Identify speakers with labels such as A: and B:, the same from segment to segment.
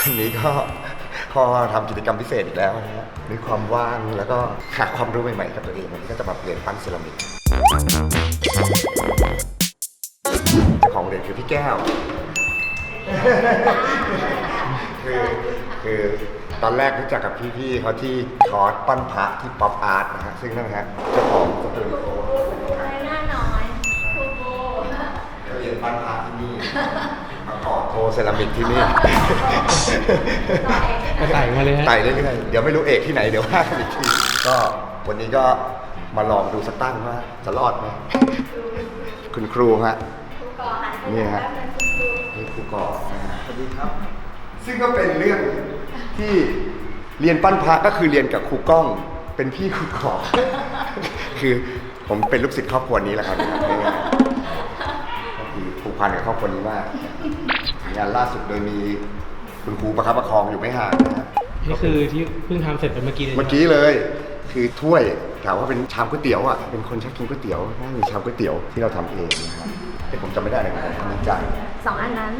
A: วันนี้ก็พอทำกิจกรรมพิเศษอีกแล้วนะฮะมีความว่างแล้วก็หาความรู้ใหม่ๆกับตัวเองวันนี้ก็จะมาเรียนปั้นเซรามิกเจ้าของเรียนคือพี่แก้ว คือคือตอนแรกรู้จักกับพี่ๆเขาที่คอร์สปั้นพระที่ป๊อปอาร์ตนะฮะซึ่งนั่นนะฮะเจ้าของสตูดิโอ
B: อะไรหน้าน้อยครูโบ
A: เรียนปั้นพระที่นี่มาก่อโทร เซรามิกที่นี่
C: ก็ไต่มาเลยฮะ
A: ไต่เรื่อยๆเดี๋ยวไม่รู้เอกที่ไหนเดี๋ยวว่ากันอีกทีก็วันนี้ก็มาลองดูสกตั้งว่าจะรอดไหมคุณครูฮะ
B: ครูก่อหันไป
A: นี่ฮะ
B: แป๊บนึงคุณครู
A: นี่ครูก่อสวัสดีครับ ซึ่งก็เป็นเรื่องที่เรียนปั้นพระก็คือเรียนกับครูก้องเป็นพี่ครูก่อคือผมเป็นลูกศิษย์ครอบครัวนี้แหละครับง่ายๆก็คือผูกพันกับครอบครัวนี้มาก งานล่าสุดโดยมีคุณครูประคับประคองอยู่ไม่ห่างนะครับ
C: นี่คือที่เพิ่งทำเสร็จไปเมื่อกี้เลย
A: เมื่อกี้เลย คือถ้วยถามว่าเป็นชามก๋วยเตี๋ยวอะเป็นคนชอบกินก๋วยเตี๋ยวน่ามีชามก๋วยเตี๋ยวที่เราทำเองนะครับแต่ผมจำไม่ได้เลยผมทำในใจ
B: สองอันนั้น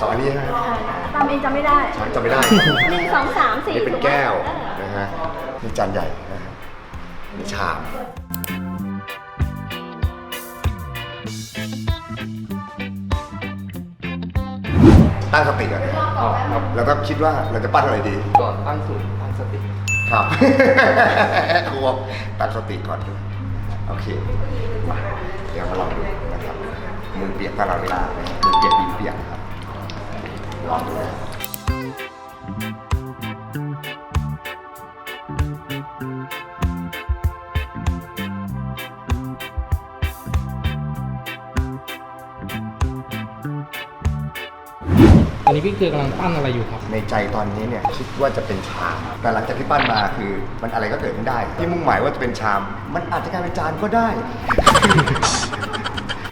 A: สองอันนี้นะฮะ
B: เออตามเองจำไม่ได้
A: ชามจำไม่ได้
B: หนึ่งสองสามสี่
A: นี่เป็น
B: ถูไหม
A: แก้ว
B: เออ
A: นะฮะนี่จานใหญ่นะฮะนี่ชาม ตั้งสติก่อน
C: อ๋อครับ
A: แล้วก็คิดว่าเราจะปั้นอะไรดี
D: ก่อนตั้งศูนย์ตั้งสติ
A: ครับครูบอกตั้งสติก่อนด้วยโอเคมาเดี๋ยวมาลองดูนะครับมือเปียกตลอดเวลานะมือเปียกดินเปียกนะครับ
C: พี่เกลือกำลังปั้นอะไรอยู่ครับ
A: ในใจตอนนี้เนี่ยคิดว่าจะเป็นชาม แต่หลังจากที่ปั้นมาคือมันอะไรก็เกิดขึ้นได้ ที่มุ่งหมายว่าจะเป็นชาม มันอาจจะกลายเป็นจานก็ได้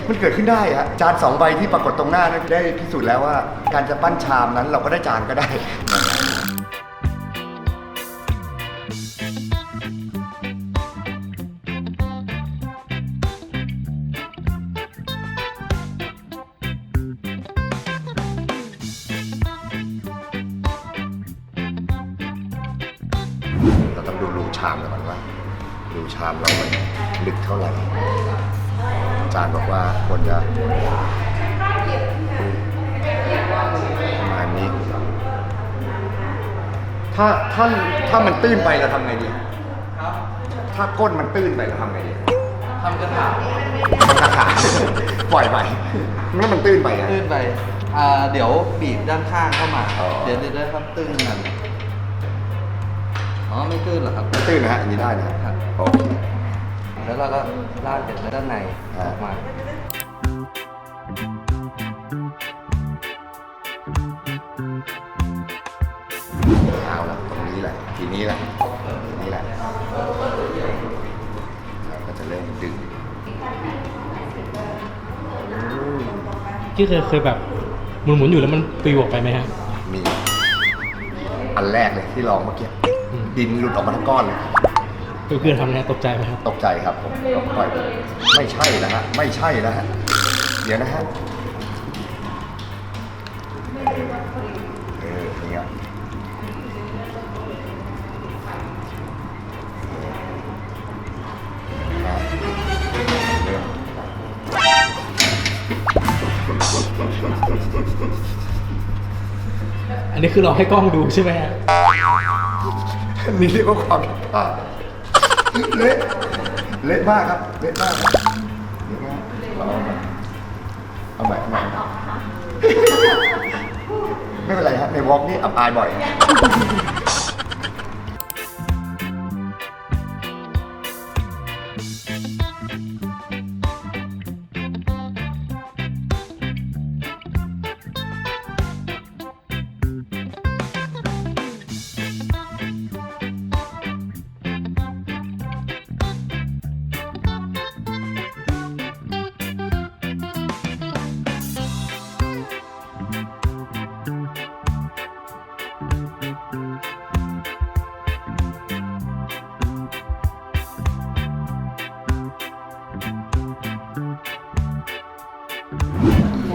A: มันเกิดขึ้นได้ฮะจานสองใบที่ปรากฏตรงหน้านั้นได้พิสูจน์แล้วว่า การจะปั้นชามนั้นเราก็ได้จานก็ได้ เราต้องดูรูชามก่อนว่ารูชามเรามันลึกเท่าไหร่อาจารย์บอกว่าควรจะประมาณนี้ ถ้าถ้าถ้ามันตื้นไปเราทำไงดี
D: ครับ
A: ถ้าก้นมันตื้นไปเราทำไงดี
D: ทำกระถาง
A: มันขาดปล่อยไปนั่นมันตื้นไปอะ
D: ตื้นไปอ่าเดี๋ยวบีบด้านข้างเข้ามา
A: อ๋อ
D: เดี๋ยวจะได้ครับตื้นกัน อ๋อไม่ตื้นเหรอครับ
A: มันตื้นนะฮะอย่างนี้ได้นะฮะโอเค
D: แล้วเราก็ลากจากด้านใน
A: อ่า
D: ออกมา
A: เอาละตรงนี้แหละทีนี้แหละทีนี้แหละก็จะเริ่มดึง
C: พี่เคยเคยแบบหมุนๆอยู่แล้วมันปลิวออกไปไหมฮะ
A: มีอันแรกเลยที่ลองเมื่อกี้
C: อืม
A: ดินหลุดออกมาทั้งก้อนเลย
C: เกลือทำไงตกใจไหมครับ
A: ตกใจครับผมก็ปล่อยไปไม่ใช่แล้วฮะไม่ใช่แล้วฮะเดี๋ยวนะฮะเอออย่างเงี้ยนะเริ่ม
C: อันนี้คือเราให้กล้องดูใช่ไหมฮะ
A: นี่เรียกว่าความผิดพลาดเละเละมากครับเละมากครับเละมากเอาใหม่เอาใหม่เอาใหม่ไม่เป็นไรครับในวอล์กนี่อับอายบ่อย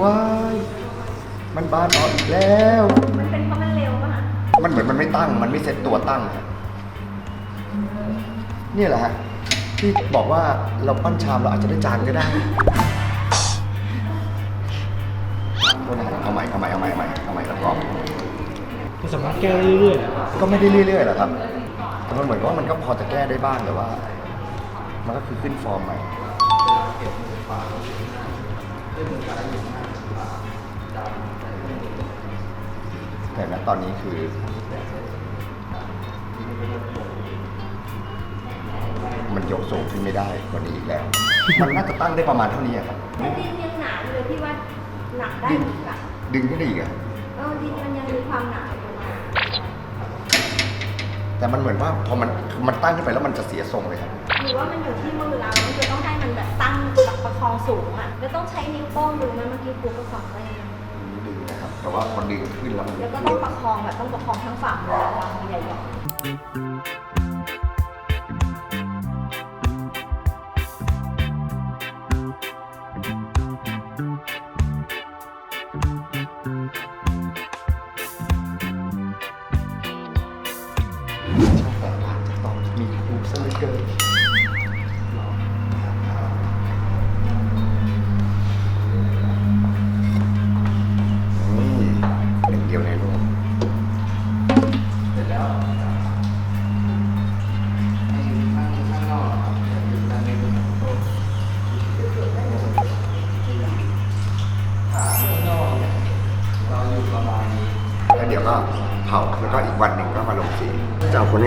A: ว้ายมันบานออกอีกแล้ว
B: มันเป็นเพราะมันเร็วป่ะคะ
A: มันเหมือนมันไม่ตั้ง มันไม่เซ็ตตัวตั้งฮะเนี่ยแหละฮะที่บอกว่าเราปั้นชามเราอาจจะได้จานก็ได้โทษนะครับเอาใหม่เอาใหม่เอาใหม่เอาใหม่เอาใหม่แล้วก็
C: มันสามารถแก้ได้เรื่อยๆเหรอครับ
A: ก็ไม่ได้เรื่อยๆหรอกครับแต่มันเหมือนว่ามันก็พอจะแก้ได้บ้างแต่ว่า มันก็คือขึ้นฟอร์มใหม่ แต่ณตอนนี้คือมันยกสูงขึ้นไม่ได้กว่านี้อีกแล้ว มันน่าจะตั้งได้ประมาณเท่านี้อะครับ
B: แต่ดินยังหนาอยู่เลยที่ว่าหนักได้อีกอะ
A: ดึงขึ้นได้อีกอะ
B: เออดินมันยังมีความหนาอยู่อะ
A: แต่มันเหมือนว่าพอมันมันตั้งขึ้นไปแล้วมันจะเสียทรงเลยครับ
B: หรือว่ามันอยู่ที่มือเรามันคือต้องให้มันแบบตั้งแบบประคองสูงอะแล้วต้องใช้นิ้วโป้งดูนะเมื่อกี้ครูก็สอนไว้นะ
A: ดึงนะครับ แต่ว่าพอดึงขึ้นแล้วมัน
B: แล้วก็ต้องประคองแบบต้องประคองทั้งฝ่ามือเราใหญ่ๆ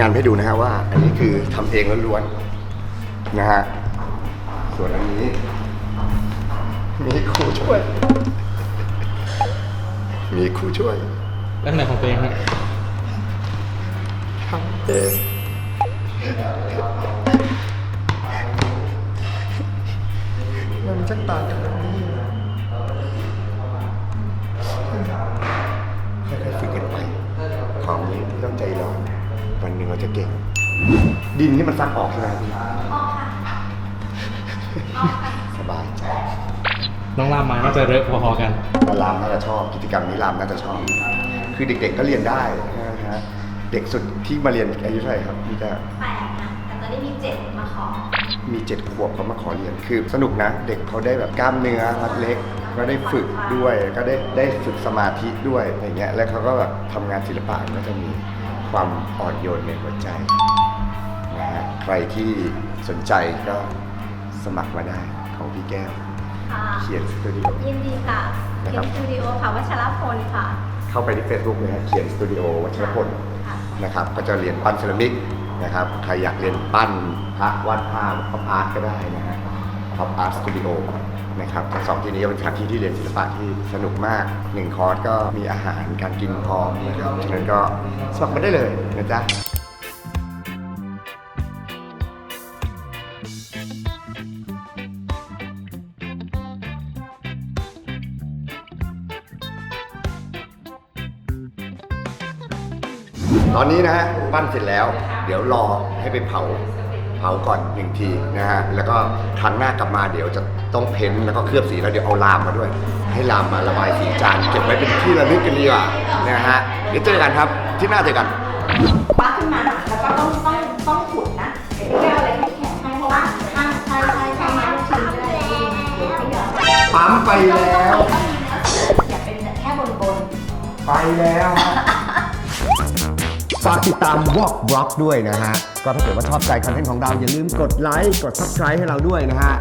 A: งานให้ดูนะฮะว่า อันนี้คือทำเองล้วนๆนะฮะส่วนอันนี้ มีครูช่วย มีครูช่วย
C: แล้วไหนของตัวเองฮะ
A: ทำเองมันช่างต่างกันแบบนี้ วันหนึ่งเราจะเก่ง ดินนี่มันซักออกใช่ไหมพี่
B: ออกค่ะออกค่ะ
A: สบายใจ
C: น้องรามมาน่าจะเลิกพอๆกัน
A: แต่รามน่าจะชอบกิจกรรมนี้รามน่าจะชอบ คือเด็กๆก็เรียนได้นะฮะเด็กสุดที่มาเรียนอายุเท่าไหร่ครับพี่แก้ว
B: แปดนะแต่ตอนนี้มีเจ็ดมาขอ
A: มีเจ็ดขวบเขามาขอเรียนคือสนุกนะ เด็กเขาได้แบบกล้ามเนื้อมัดเล็กก็ได้ฝึกด้วย ก็ได้ได้ฝึกสมาธิด้วยอะไรเงี้ยแล้วเขาก็แบบทำงานศิลปะก็จะมี ความอ่อนโยนในหัวใจนะฮะใครที่สนใจก็สมัครมาได้ของพี่แก้ว
B: ค่ะ
A: เขียนสตูดิโอ
B: ยินดีค่ะ
A: นะ
B: เขี
A: ครั
B: ย
A: บ
B: นสตูดิโอค่ะวัชรพลค่ะ
A: เข้าไปที่ Facebook เลยฮะเขียนสตูดิโอวัชรพล
B: ค่ะ
A: นะครับ ก็จะเรียนปั้นเซรามิกนะครับ ใครอยากเรียนปั้นพระวาดภาพพับอาร์ตก็ได้นะฮะพับอาร์ตสตูดิโอ นะครับสองที่นี้ก็เป็นสถานที่ที่เรียนศิลปะที่สนุกมากหนึ่งคอร์สก็มีอาหารการกินพร้อมนะครับฉะนั้นก็สมัครมาได้เลยนะจ๊ะตอนนี้นะฮะปั้นเสร็จแล้ว เดี๋ยวรอให้ไปเผา เผาก่อนหนึ่งทีนะฮะแล้วก็ครั้งหน้ากลับมาเดี๋ยวจะต้องเพ้นท์แล้วก็เคลือบสีแล้วเดี๋ยวเอาลามมาด้วย ให้ลามมาระบายสีจานเก็บไว้เป็นที่ระลึกกันดีกว่านะฮะเดี๋ยวเจอกันครับที่หน้าเจอกัน
B: คว้าขึ้นมาแล้วก็ต้องต้องต้องขุดนะเดี๋ยวพี่แก้วอะไรให้แข็งให้เพราะว่าถ้าใช้ใช้ใช้ไม้ลูกชิ้นก็ได้เดี๋ยวไม่เหลือ
A: ปั๊มไปแล้ว
B: ต้องมีเนื้อเสืออย่าเป็นแค่บนบน
A: ไปแล้ว ฝากติดตามวอกบล็อกด้วยนะฮะ ก็ถ้าเกิดว่าชอบใจคอนเทนต์ของเราอย่าลืมกดไลค์กด subscribe ให้เราด้วยนะฮะ